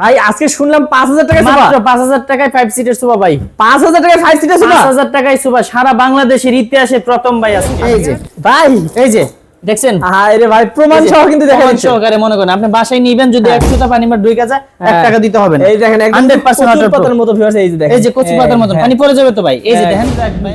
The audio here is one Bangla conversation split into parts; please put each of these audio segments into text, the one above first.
ভাই আজকে শুনলাম পাঁচ হাজার টাকা মাত্র পাঁচ হাজার টাকায় ফাইভ সিটের সোফা ভাই। পাঁচ হাজার টাকায় ফাইভ সিটের সোফা পাঁচ হাজার টাকায় সোফা সারা বাংলাদেশের ইতিহাসে প্রথম ভাই আছে এই যে। ভাই এই যে। দেখছেন? আরে ভাই প্রমাণ সহ কিন্তু দেখা প্রমাণ যাচ্ছে সহকারে মনে করেন আপনি বাসায় নিবেন যদি হ্যাঁ। পানি দুই কাজা এক হ্যাঁ। টাকা দিতে হবে না। এই দেখেন একদম 100% কচুর পাতার মতো viewers, এই যে দেখেন। এই যে কচু পাতার হ্যাঁ, পানি পড়ে যাবে তো ভাই। এই যে। দেখেন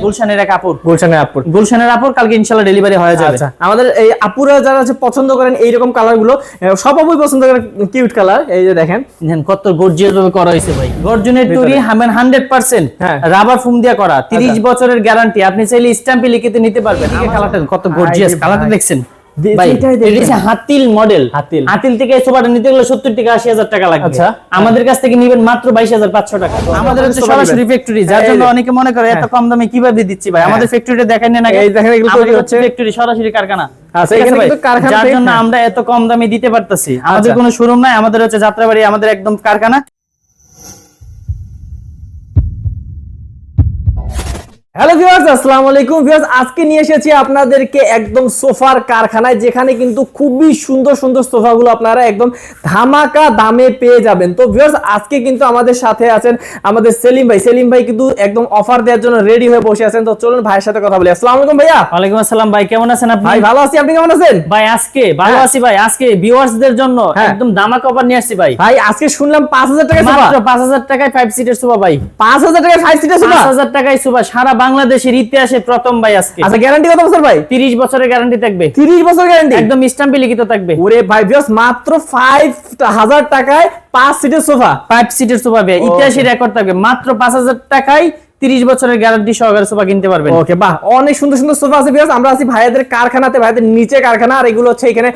গুলশানের এক কাপড় গুলশানের আপুর। গুলশানের আপুর কালকে ইনশাল্লাহ ডেলিভারি হয়ে যাবে। আচ্ছা আমাদের এই আপুরা যারা আছে পছন্দ করেন এইরকম কালারগুলো আহ, সবাই পছন্দ করেন কিউট কালার এই যে দেখেন। দেখেন কত গর্জিয়াস ভাবে করা হয়েছে ভাই। গর্জনের তৈরি হামেন হান্ড্রেড পার্সেন্ট হ্যাঁ। রাবার ফুম দিয়ে করা তিরিশ আচ্ছা। বছরের গ্যারান্টি আপনি চাইলে স্ট্যাম্পে লিখিতে নিতে পারবেন। এই কালারটা কত গর্জিয়াস। কালারটা দেখছেন? দে- ভাই যেটাই দেখবেন। এটা হচ্ছে হাতিল মডেল হাতিল। হাতিল থেকে সোফাটা নিতে গেলে সত্তর থেকে আশি হাজার টাকা লাগবে আচ্ছা। আমাদের কাছ থেকে নিবেন মাত্র বাইশ হাজার পাঁচশো টাকা আমাদের হচ্ছে সরাসরি। ফ্যাক্টরি যার জন্য অনেকে মনে করে এত হ্যাঁ। কম দামে কীভাবে দিচ্ছি ভাই আমাদের ফ্যাক্টরিটা দেখাই নেন আগে দেখেন এগুলো হচ্ছে। ফ্যাক্টরি সরাসরি কারখানা আচ্ছা, যার জন্য হ্যাঁ। আমরা এত কম দামে দিতে পারতেছি আমাদের আচ্ছা। কোনো শোরুম নাই আমাদের হচ্ছে যাত্রাবাড়ি আমাদের একদম কারখানা হ্যালো ভিউয়ার্স আসসালামু আলাইকুম। ভিউয়ার্স আজকে নিয়ে এসেছি আপনাদেরকে একদম সোফার কারখানায় যেখানে কিন্তু খুবই সুন্দর সুন্দর সোফাগুলো আপনারা একদম ধামাকা দামে পেয়ে যাবেন। তো ভিউয়ার্স আজকে কিন্তু আমাদের সাথে আছেন আমাদের সেলিম ভাই। সেলিম ভাই কিন্তু একদম অফার দেওয়ার জন্য রেডি হয়ে বসে আছেন। তো চলুন ভাইয়ের সাথে কথা বলি। আসসালামু আলাইকুম ভাইয়া। ওয়ালাইকুম আসসালাম ভাই কেমন আছেন আপনি? ভাই ভালো আছি। আপনি কেমন আছেন? ভাই আজকে ভালো হ্যাঁ। আছি ভাই। আজকে ভিউয়ার্স দের জন্য হ্যাঁ। একদম দামা কভার নিয়ে আসছি ভাই। ভাই আজকে শুনলাম পাঁচ হাজার টাকা সোফা। মাত্র পাঁচ হাজার টাকায় ফাইভ সিটের সোফা ভাই। পাঁচ হাজার টাকা ফাইভ সিটার সোফা? পাঁচ হাজার টাকায় সোফা সারা বাংলাদেশের ইতিহাসে প্রথম ভাই আজকে। আচ্ছা গ্যারান্টি কত বছর ভাই? তিরিশ বছরের গ্যারান্টি থাকবে। তিরিশ বছর গ্যারান্টি একদম স্ট্যাম্পে লিখিত থাকবে। ওরে ভাই ভিউয়ার্স মাত্র ফাইভ হাজার টাকায় 5 সিটের সোফা 5 সিটের সোফা ভাই ইতিহাসে রেকর্ড থাকবে। মাত্র পাঁচ হাজার টাকায় তিরিশ বছরের গ্যারান্টি সহকারে সোফা কিনতে পারবেন। ওকে বাহ অনেক সুন্দর সুন্দর সোফা আছে আমরা আছি ভাইয়াদের কারখানাতে ভাইয়াদের নিচে কারখানা আর এগুলো হচ্ছে এখানে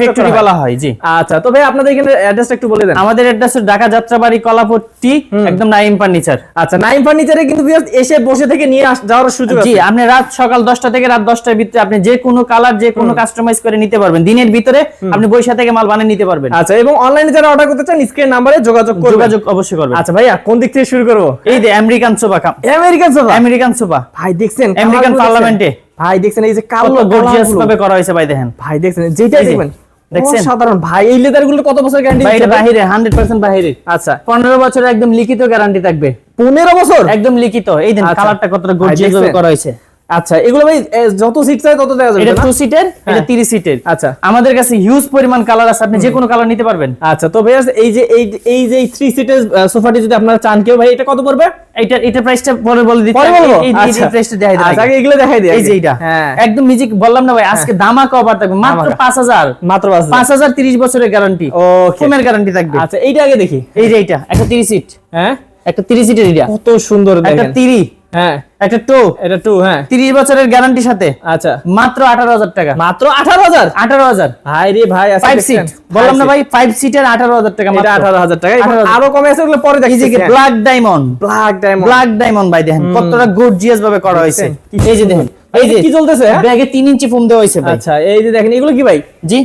ফ্যাক্টরি বলা হয় জি। আচ্ছা তো ভাই আপনাদের এখানে অ্যাড্রেসটা একটু বলে দেন। আমাদের অ্যাড্রেস ঢাকা যাত্রাবাড়ি কলাপট্টি একদম নাইম ফার্নিচার। আচ্ছা নাইম ফার্নিচারে কিন্তু এসে বসে থেকে নিয়ে যাওয়ার সুযোগ জি আপনি রাত সকাল দশটা থেকে রাত দশটার ভিতরে আপনি যে কোনো কালার যে কোনো কাস্টমাইজ করে নিতে পারবেন। দিনের ভিতরে আপনি বৈশা থেকে মাল বানিয়ে নিতে পারবেন। আচ্ছা এবং অনলাইনে যারা অর্ডার করতে চান স্ক্রিন নাম্বারে যোগাযোগ যোগাযোগ অবশ্যই করবেন। আচ্ছা ভাইয়া কোন দিক থেকে শুরু করব? এই American sofa cum American sofa American sofa ভাই দেখছেন আমেরিকান? পার্লামেন্টে ভাই দেখছেন এই যে কালো গর্জিয়াস ভাবে করা হয়েছে ভাই দেখেন। ভাই দেখছেন? যেটা দেখবেন। দেখছেন? সাধারণ ভাই এই লেদারগুলো কত বছর গ্যারান্টি ভাই? এটা হান্ড্রেড পার্সেন্ট বাহিরে। আচ্ছা পনেরো বছরের একদম লিখিত গ্যারান্টি থাকবে। পনেরো বছর? একদম লিখিত। এই দেন আচ্ছা। কালারটা কতটা ভাই গর্জিয়াস ভাবে করা হয়েছে। আচ্ছা এগুলো ভাই যত সিট চাই তত দেওয়া যাবে এটা না? টু সিটের এটা হ্যাঁ। তিরিশ সিটের আচ্ছা। আমাদের কাছে হিউজ পরিমাণ কালার আছে আপনি যে কোনো কালার নিতে পারবেন। আচ্ছা তো ভাই এই যে এই এই যে থ্রি সিটের সোফাটি যদি আপনারা চান কেউ ভাই এটা কত পড়বে? এইটা এটা প্রাইসটা পরে বলে দিচ্ছি। পরে বলব? এই আচ্ছা। প্রাইসটা দেখাই দিই আচ্ছা আগে এগুলো দেখাই দিই এই যে এটা হ্যাঁ। একদম মিউজিক বললাম না ভাই আজকে দামাকা অফার থাকবে। মাত্র ধামাকা। পাঁচ হাজার। মাত্র পাঁচ পাঁচ হাজার তিরিশ বছরের গ্যারান্টি ওকে ফোমের গ্যারান্টি থাকবে। আচ্ছা এইটা আগে দেখি। এই যে এইটা একটা তিরিশ সিট হ্যাঁ? একটা তিরিশ সিটের এটা কত সুন্দর দেখেন একটা দেখেন। তিরি হ্যাঁ। একটা টো এটা টু হ্যাঁ। তিরিশ বছরের গ্যারান্টির সাথে? আচ্ছা। মাত্র আঠারো হাজার টাকা। মাত্র আঠারো হাজার? আঠারো হাজার। ভাই রে ভাই সিট বললাম না ভাই ফাইভ সিটের আঠারো হাজার টাকা seat। এটা টাকা। আরও কমে আছে ওগুলো পরে দেখি black diamond black diamond black diamond ভাই দেখেন কতটা গর্জিয়াস ভাবে করা হয়েছে। এই যে দেখেন এই যে কি চলতেছে? ব্যাগে তিন ইঞ্চি ফোম দেওয়া হয়েছে ভাই। আচ্ছা এই যে দেখেন এগুলো কি ভাই? জি।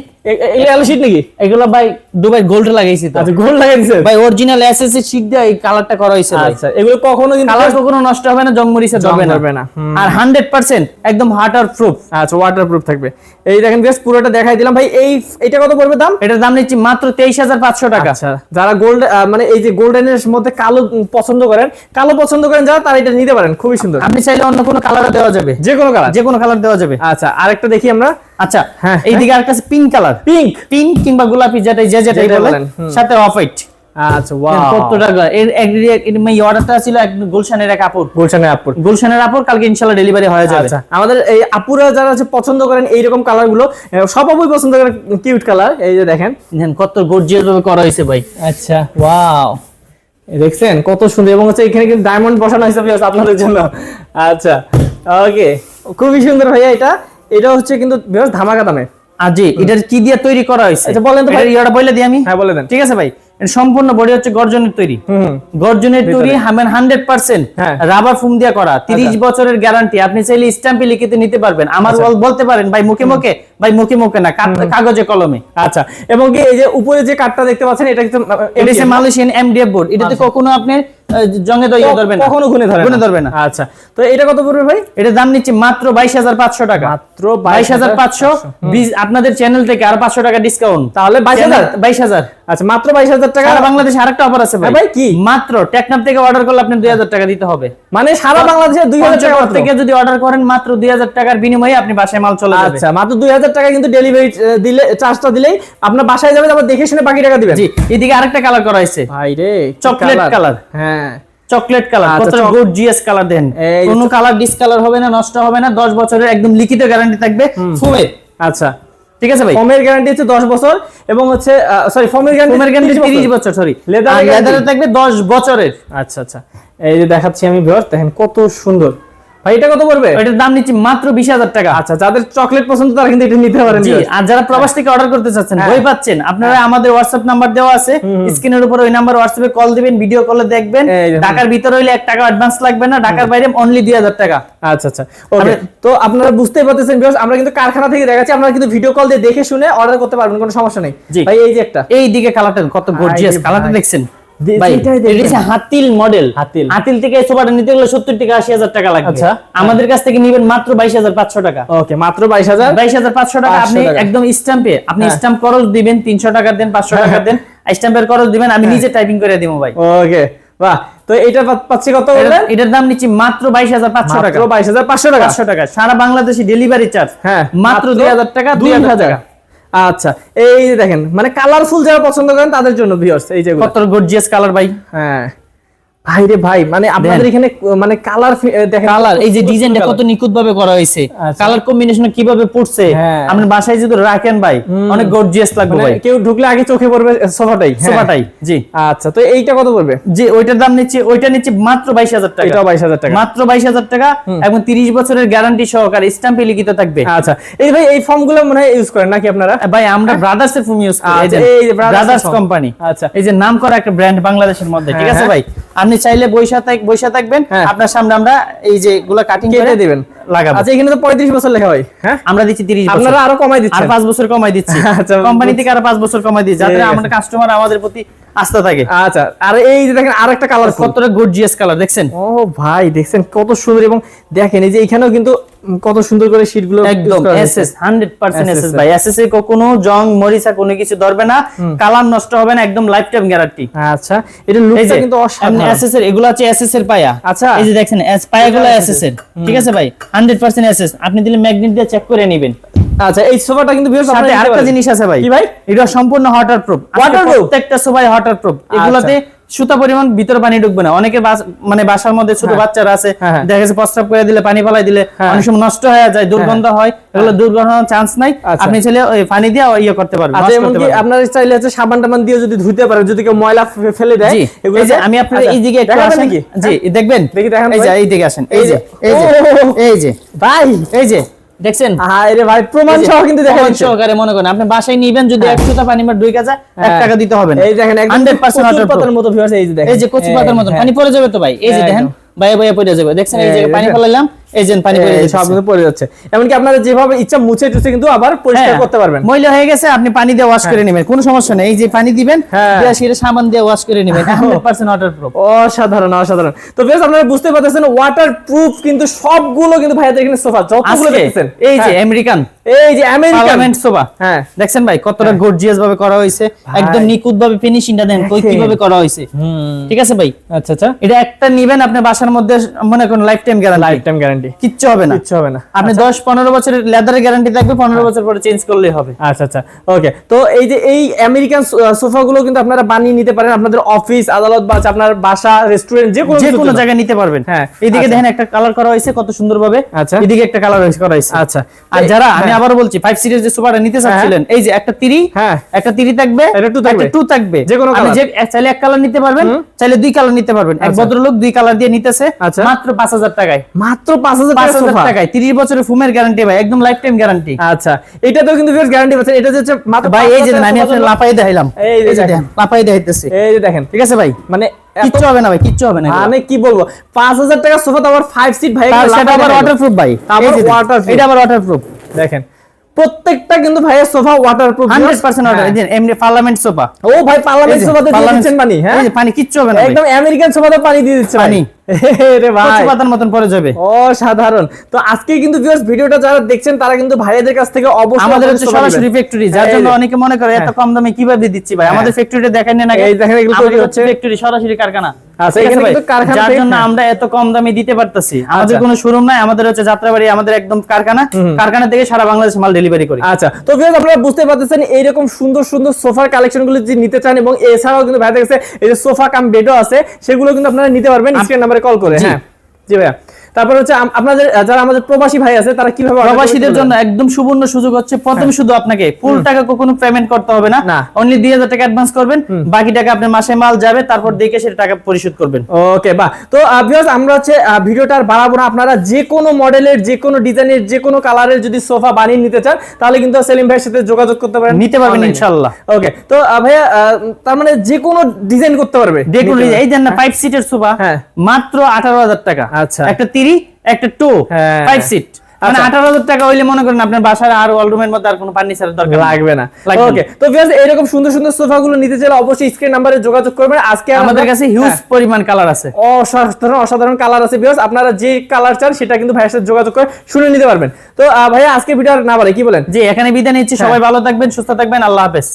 এগুলো শীট নাকি? এগুলো ভাই দুবাই গোল্ড লাগাইছি তো। আচ্ছা গোল লাগাই ভাই অরিজিনাল এসএসসি শিট দিয়ে এই কালারটা করা হয়েছে আচ্ছা এগুলো কখনো কিন্তু কালার কখনো নষ্ট হবে না জংমরিচে ধরবে না। আর 100% একদম ওয়াটার প্রুফ আচ্ছা ওয়াটারপ্রুফ থাকবে। এই দেখেন বেশ পুরোটা দেখাই দিলাম। ভাই এই এটা কত পড়বে দাম? এটার দাম নিচ্ছি মাত্র 23500 টাকা। আচ্ছা যারা গোল্ড মানে এই যে গোল্ডেনের মধ্যে কালো পছন্দ করেন কালো পছন্দ করেন যারা তারা এটা নিতে পারেন। খুবই সুন্দর। আপনি চাইলে অন্য কোনো কালার দেওয়া যাবে। যে কোনো কালার যে কোনো কালার দেওয়া যাবে। আচ্ছা আরেকটা দেখি আমরা। আচ্ছা হ্যাঁ, এইদিকে আর কাছে পিঙ্ক কালার পিঙ্ক পিঙ্ক কিংবা গোলাপি যেটাই যে যেটাই বলেন, সাথে অফ হোয়াইট আচ্ছা ওয়াও কত টাকা এই অর্ডারটা ছিল গুলশানের এক আপুর। গুলশানের কাপড় কালকে ইনশাআল্লাহ ডেলিভারি হয়ে যাবে। আচ্ছা। আমাদের এই আপুরা যারা আছে পছন্দ করেন এইরকম কালারগুলো সবাই পছন্দ করেন কিউট কালার এই যে দেখেন। দেখেন কত গর্জিয়াস ভাবে করা হয়েছে ভাই। আচ্ছা ওয়াও দেখছেন কত সুন্দর এবং হচ্ছে এখানে কিন্তু ডায়মন্ড বসানো হয়েছে আপনাদের জন্য। আচ্ছা ওকে খুবই সুন্দর ভাইয়া এটা। এটা হচ্ছে কিন্তু বেশ ধামাকা দামে। আর জি এটার কি দিয়ে তৈরি করা হয়েছে? আচ্ছা, বলেন তো ভাই। বলে দিই আমি। হ্যাঁ বলে দেন। ঠিক আছে ভাই। এটা সম্পূর্ণ বডি হচ্ছে গর্জনের তৈরি। গর্জনের তৈরি হামেন হান্ড্রেড পার্সেন্ট হ্যাঁ। রাবার ফুম দিয়ে করা। তিরিশ আচ্ছা। বছরের গ্যারান্টি আপনি চাইলে স্ট্যাম্পে লিখিতে নিতে পারবেন। আমার বলতে পারেন ভাই মুখে মুখে? ভাই মুখে মুখে না কাগজে কলমে। আচ্ছা। এবং এই যে উপরে যে কাঠটা দেখতে পাচ্ছেন এটা কিন্তু মালয়েশিয়ান এমডিএফ? বোর্ড এটাতে আচ্ছা। কখনো আপনার জঙ্গে তো ইয়ে ধরবে না। কখনো গুনে ধরে গুনে ধরবে না। আচ্ছা তো এটা কত পড়বে ভাই? এটার দাম নিচ্ছে মাত্র বাইশ হাজার পাঁচশো টাকা। মাত্র বাইশ হাজার পাঁচশো। আপনাদের চ্যানেল থেকে আর পাঁচশো টাকা ডিসকাউন্ট তাহলে 22,000? বাইশ হাজার। আচ্ছা মাত্র বাইশ হাজার টাকা? সারা বাংলাদেশে আরেকটা অফার আছে হ্যাঁ ভাই ভাই, কি? মাত্র টেকনাপ থেকে অর্ডার করলে আপনি দুই হাজার টাকা দিতে হবে। মানে সারা বাংলাদেশে দুই হাজার টাকা থেকে যদি অর্ডার করেন মাত্র দুই হাজার টাকার বিনিময়ে আপনি বাসায় মাল চলে যাবে। আচ্ছা মাত্র দুই হাজার টাকা কিন্তু ডেলিভারি দিলে চার্জটা দিলেই আপনার বাসায় যাবে তারপর দেখে শুনে বাকি টাকা দিবেন। জি এদিকে আরেকটা কালার করা হয়েছে। ভাই রে চকলেট কালার হ্যাঁ চকলেট কালার কত কতটা চক- গর্জিয়াস কালার দেন। কোনো কালার ডিসকালার হবে না নষ্ট হবে না 10 বছরের একদম লিখিত গ্যারান্টি থাকবে ফোমের আচ্ছা। ঠিক আছে ভাই? ফোমের গ্যারান্টি হচ্ছে 10 বছর এবং হচ্ছে সরি ফোমের গ্যারান্টি ফোমের গ্যারান্টি 30 বছর। সরি লেদার লেদারে থাকবে 10 বছরের। আচ্ছা আচ্ছা। এই যে দেখাচ্ছি আমি ভিউয়ার দেখেন কত সুন্দর। ভাই এটা কত পড়বে? এটার দাম নিচ্ছি মাত্র 20000 টাকা। আচ্ছা যাদের চকলেট পছন্দ তারা কিন্তু এটা নিতে পারেন আর যারা প্রবাস থেকে অর্ডার করতে চাচ্ছেন হ্যাঁ। বই পাচ্ছেন আপনারা আমাদের হোয়াটসঅ্যাপ নাম্বার দেওয়া আছে। স্ক্রিনের উপর ওই নাম্বার হোয়াটসঅ্যাপে কল দিবেন ভিডিও কলে দেখবেন। ঢাকার ভিতরে হইলে 1 টাকা অ্যাডভান্স লাগবে না ঢাকার বাইরে অনলি 2000 টাকা। আচ্ছা আচ্ছা। ওকে তো আপনারা বুঝতেই পারতেছেন viewers, আমরা কিন্তু কারখানা থেকে দেখাচ্ছি আপনারা কিন্তু ভিডিও কল দিয়ে দেখে শুনে অর্ডার করতে পারবেন কোনো সমস্যা নেই। ভাই এই যে একটা। এই দিকে কালারটা কত গর্জিয়াস। কালারটা দেখছেন? দে- ভাই যেটাই দেখবেন। এটা হচ্ছে হাতিল মডেল হাতিল। হাতিল থেকে সোফাটা নিতে গেলে 70 থেকে 80000 টাকা লাগবে। আচ্ছা। আমাদের কাছ থেকে নেবেন মাত্র 22500 টাকা। ওকে মাত্র 22000 22500 টাকা 500 আপনি টাকা। একদম স্ট্যাম্পে আপনি হ্যাঁ। স্ট্যাম্প খরচ দিবেন 300 টাকা দেন 500 টাকা দেন স্ট্যাম্পের খরচ দিবেন আমি নিজে টাইপিং করে দেবো ভাই। ওকে বাহ। তো এটা পাচ্ছি কত এটার- দাম নিচ্ছি মাত্র 22500 টাকা। মাত্র 22500 টাকা। 500 টাকা। সারা বাংলাদেশে ডেলিভারি চার্জ হ্যাঁ মাত্র 2000 টাকা 2000 টাকা। আচ্ছা এই যে দেখেন মানে কালারফুল যারা পছন্দ করেন তাদের জন্য ভিউয়ার্স এই যে কত গর্জিয়াস কালার ভাই। হ্যাঁ। ভাই রে ভাই মানে আপনাদের এখানে মানে কালার দেখেন কালার এই যে ডিজাইনটা কত নিখুঁত ভাবে করা হয়েছে আচ্ছা। কালার কম্বিনেশন কীভাবে পড়ছে হ্যাঁ। আপনি বাসায় যদি রাখেন ভাই অনেক গর্জিয়াস লাগবে মানে ভাই। কেউ ঢুকলে আগে চোখে পড়বে সোফাটাই হ্যাঁ। সোফাটাই জি। আচ্ছা তো এইটা কত পড়বে? জি ওইটার দাম নিচ্ছে ওইটা নিচ্ছে মাত্র বাইশ হাজার টাকা। এটাও 22000 টাকা। মাত্র বাইশ হাজার টাকা এবং তিরিশ বছরের গ্যারান্টি সহকারে স্ট্যাম্পে লিখিত থাকবে। আচ্ছা এই ভাই এই ফর্মগুলো মনে হয় ইউজ করেন নাকি আপনারা? ভাই আমরা ব্রাদার্স এর ফোন ইউজ করি আচ্ছা, এই যে ব্রাদার্স কোম্পানি আচ্ছা। এই যে নাম করা একটা ব্র্যান্ড বাংলাদেশের মধ্যে ঠিক হ্যাঁ, আছে। ভাই? আপনি চাইলে বৈশা থাক বৈশা থাকবেন। হ্যাঁ। আপনার সামনে আমরা এই যে গুলা কাটিং করে দিবেন লাগাবো। আচ্ছা এখানে তো 35 বছর লেখা হয়। হ্যাঁ? আমরা দিচ্ছি 30 বছর। আপনারা আরও কমাই আর দিচ্ছেন পাঁচ বছর কমাই দিচ্ছি। আচ্ছা, কোম্পানি থেকে আরও পাঁচ বছর কমাই দিচ্ছি যাতে আমাদের কাস্টমার আমাদের প্রতি আস্থা থাকে। আচ্ছা আর এই যে দেখেন আরেকটা কালার কতটা গর্জিয়াস কালার দেখছেন? ও ভাই দেখছেন কত সুন্দর এবং দেখেন এই যে এখানেও কিন্তু কত সুন্দর করে শীটগুলো একদম। এসএস 100% SS এসএস ভাই। এসএস এ কোনো জং মরিচা কোনো কিছু ধরবে না। কালার নষ্ট হবে না একদম লাইফ টাইম গ্যারান্টি আচ্ছা এটা লুকটা কিন্তু অসাধারণ। এসএস এর এগুলো হচ্ছে এসএস এর পায়া। আচ্ছা। এই যে দেখছেন এস পায়াগুলো এসএস এর। ঠিক আছে ভাই? 100% এসএস আপনি দিলে ম্যাগনেট দিয়ে চেক করে নেবেন। আচ্ছা এই সোফাটা কিন্তু viewers সাথে আরেকটা জিনিস আছে ভাই। কি ভাই? এটা সম্পূর্ণ ওয়াটার প্রুফ Waterproof? প্রত্যেকটা সোফায় ওয়াটার প্রুফ এগুলোতে সুতা পরিমাণ ভিতরে পানি ঢুকবে না অনেকে মানে বাসার মধ্যে ছোট হ্যাঁ। বাচ্চারা আছে হ্যাঁ, হ্যাঁ। দেখা যাচ্ছে প্রস্রাব করে দিলে পানি ফেলাই দিলে। অনেক সময় নষ্ট হয়ে যায় দুর্গন্ধ হয় এগুলো দুর্ঘটনার চান্স নাই আচ্ছা। আপনি চাইলে ওই পানি দিয়ে ইয়ে করতে পারবেন আচ্ছা এমনকি আপনারা চাইলে হচ্ছে সাবান টাবান দিয়ে যদি ধুতে পারেন যদি কেউ ময়লা ফেলে দেয় এগুলো যে আমি আপনার আচ্ছা, এই দিকে একটু আসেন? জি দেখবেন দেখি দেখান এই যে এই দিকে আসেন এই যে। এই যে এই যে ভাই এই যে দেখছেন? হায় রে ভাই প্রমাণ সহ কিন্তু দেখেন সহকারে মনে করেন আপনি বাসায় নিবেন যদি এক টা পানি মার দুই কাজা এক হ্যাঁ। টাকা দিতে হবে না। এই দেখেন একদম 100% কচুর পাতার মতো ভিউয়ার্স এই যে দেখেন। এই যে কচি পাতার মতন হ্যাঁ। পানি পড়ে যাবে তো ভাই এই যে হ্যাঁ, দেখেন ভাই ভাই পড়ে যাবে। দেখছেন এই জায়গায় যে পানি। ফেলাইলাম যে পানি পড়ে যাচ্ছে সব কিন্তু পড়ে যাচ্ছে। এমনকি আপনারা যেভাবে ইচ্ছা মুছে টুছে কিন্তু আবার পরিষ্কার হ্যাঁ, করতে পারবেন। ময়লা হয়ে গেছে আপনি পানি দিয়ে ওয়াশ করে নেবেন কোনো সমস্যা নেই। এই যে পানি দিবেন হ্যাঁ। দিয়ে সেটা দিয়ে ওয়াশ করে নেবেন 100% ওয়াটারপ্রুফ অসাধারণ অসাধারণ। তো বেশ আপনারা বুঝতে পারতেছেন কিন্তু সবগুলো কিন্তু ভাইয়াদের এখানে সোফা যতগুলো দেখতেছেন। এই যে হ্যাঁ, আমেরিকান এই যে আমেরিকান সোফা। হ্যাঁ। দেখছেন ভাই কতটা গর্জিয়াস ভাবে করা হয়েছে। একদম নিখুঁত ভাবে ফিনিশিংটা দেন কই কীভাবে করা হয়েছে। ঠিক আছে ভাই? আচ্ছা আচ্ছা। এটা একটা নিবেন আপনি বাসার মধ্যে মনে করেন life time guarantee life time guarantee কিচ্ছু হবে না। কিচ্ছু হবে না। আপনি দশ পনেরো বছরের লেদারের গ্যারান্টি থাকবে পনেরো বছর পরে চেঞ্জ করলেই হবে। আচ্ছা আচ্ছা। ওকে তো এই যে এই আমেরিকান সোফা গুলো কিন্তু আপনারা বানিয়ে নিতে পারেন। আপনাদের অফিস আদালত বা আপনার বাসা রেস্টুরেন্ট যে কোনো যে কোনো জায়গায় নিতে পারবেন। হ্যাঁ, এদিকে আচ্ছা। দেখেন একটা কালার করা হয়েছে কত সুন্দর আচ্ছা। এদিকে একটা কালার করা হয়েছে। আচ্ছা। আর যারা আমি হ্যাঁ। বলছি ফাইভ সিরিজ যে সোফাটা নিতে চাচ্ছিলেন এই যে একটা হ্যাঁ। একটা থাকবে একটা two থাকবে। টু থাকবে। যে কোনো আপনি যে চাইলে এক কালার নিতে পারবেন চাইলে দুই কালার নিতে পারবেন। এক। ভদ্রলোক দুই কালার দিয়ে নিতেছে। মাত্র পাঁচ হাজার টাকায়। মাত্র পাঁচ হাজার পাঁচ টাকা হাজার সোফা। টাকায় তিরিশ বছরের ফুমের গ্যারান্টি ভাই একদম লাইফ টাইম গ্যারান্টি আচ্ছা এটাতেও কিন্তু গ্যারান্টি পাচ্ছেন এটা হচ্ছে মাত্র ভাই এই যে আমি টাকা লাপাই দেখাইলাম। এই যে দেখেন। দেখেন লাপাই দেখাইতেছি। এই যে দেখেন। ঠিক আছে ভাই? মানে কিচ্ছু হবে না ভাই কিচ্ছু হবে না মানে কি বলব? পাঁচ হাজার টাকা সোফা তো আবার ফাইভ সিট ভাই সেটা আবার ওয়াটারপ্রুফ ভাই। আবার এই যে দেখেন, waterproof। এটা আবার ওয়াটারপ্রুফ দেখেন প্রত্যেকটা কিন্তু ভাইয়ের সোফা ওয়াটারপ্রুফ পার্সেন্ট অর্ডার এমনি পার্লামেন্ট সোফা। ও ভাই পার্লামেন্ট সোফাতে দিয়ে দিচ্ছেন পানি হ্যাঁ? পানি কিচ্ছু হবে না একদম আমেরিকান সোফাতে পানি দিয়ে দিচ্ছে পানি। রে ভাই। কচু পাতার মতন পরে যাবে। অসাধারণ। তো আজকে কিন্তু ভিউয়ার্স ভিডিওটা যারা দেখছেন তারা কিন্তু ভাইয়াদের কাছ থেকে অবশ্যই আমাদের হচ্ছে সরাসরি ফ্যাক্টরি যার জন্য অনেকে মনে করে এত কম দামে কীভাবে দিচ্ছি ভাই? আমাদের ফ্যাক্টরিটা দেখেন না এই দেখেন এগুলো তৈরি হচ্ছে। ফ্যাক্টরি সরাসরি কারখানা। ঠিক আছে এখানে ভাই? কিন্তু কারখানা যার জন্য। আমরা এত কম দামে দিতে পারতেছি। আমাদের। কোনো শোরুম নাই আমাদের হচ্ছে যাত্রাবাড়ি আমাদের একদম কারখানা। কারখানা থেকে সারা বাংলাদেশ মাল ডেলিভারি করি। আচ্ছা তো ভিউয়ার্স আপনারা বুঝতে পারতেছেন এইরকম সুন্দর সুন্দর সোফার কালেকশনগুলো যদি নিতে চান এবং এছাড়াও কিন্তু ভাইদের কাছে এই যে সোফা কাম বেডও আছে সেগুলো কিন্তু আপনারা নিতে পারবেন। স্ক্রিন নাম্বারে কল করে হ্যাঁ। জি ভাইয়া। তারপর হচ্ছে আপনাদের যারা আমাদের প্রবাসী ভাই আছে তারা কীভাবে প্রবাসীদের জন্য একদম সুবর্ণ সুযোগ হচ্ছে প্রথমে শুধু আপনাকে ফুল টাকা কখনো পেমেন্ট করতে হবে না। অনলি দুই হাজার টাকা অ্যাডভান্স করবেন বাকি টাকা আপনার মাসে মাল যাবে তারপর দেখে সেটা টাকা পরিশোধ করবেন। ওকে বাহ। তো ভিউয়ার্স আমরা হচ্ছে আহ, ভিডিওটা বাড়াবো না। আপনারা যে কোনো মডেলের যে কোনো ডিজাইনের যে কোনো কালারের যদি সোফা বানিয়ে নিতে চান তাহলে কিন্তু সেলিম ভাইয়ের সাথে যোগাযোগ করতে পারেন। নিতে পারবেন। ইনশাল্লাহ ওকে তো ভাইয়া তার মানে যে কোনো ডিজাইন করতে পারবে দেখুন এই দেন না ফাইভ সিটের সোফা হ্যাঁ। মাত্র আঠারো হাজার টাকা। আচ্ছা। একটা একটা টু হ্যাঁ। ফাইভ সিট মানে আচ্ছা। আঠারো হাজার টাকা হইলে মনে করেন আপনার বাসার আর ওয়ালরুমের মধ্যে আর কোনো ফার্নিচারের দরকার লাগবে না। ওকে তো ভিউয়ার্স এরকম সুন্দর সুন্দর সোফা নিতে চাইলে অবশ্যই স্ক্রিন নাম্বারে যোগাযোগ করবেন। আজকে আমাদের কাছে হিউজ হ্যাঁ, পরিমাণ কালার আছে। অসাধারণ অসাধারণ কালার আছে ভিউয়ার্স আপনারা যে কালার চান সেটা কিন্তু ভাইয়ের সাথে যোগাযোগ করে শুনে নিতে পারবেন। তো ভাইয়া আজকে ভিডিও না বলে কি বলেন? যে এখানে বিদায় নিচ্ছি। সবাই ভালো থাকবেন সুস্থ থাকবেন। আল্লাহ হাফেজ।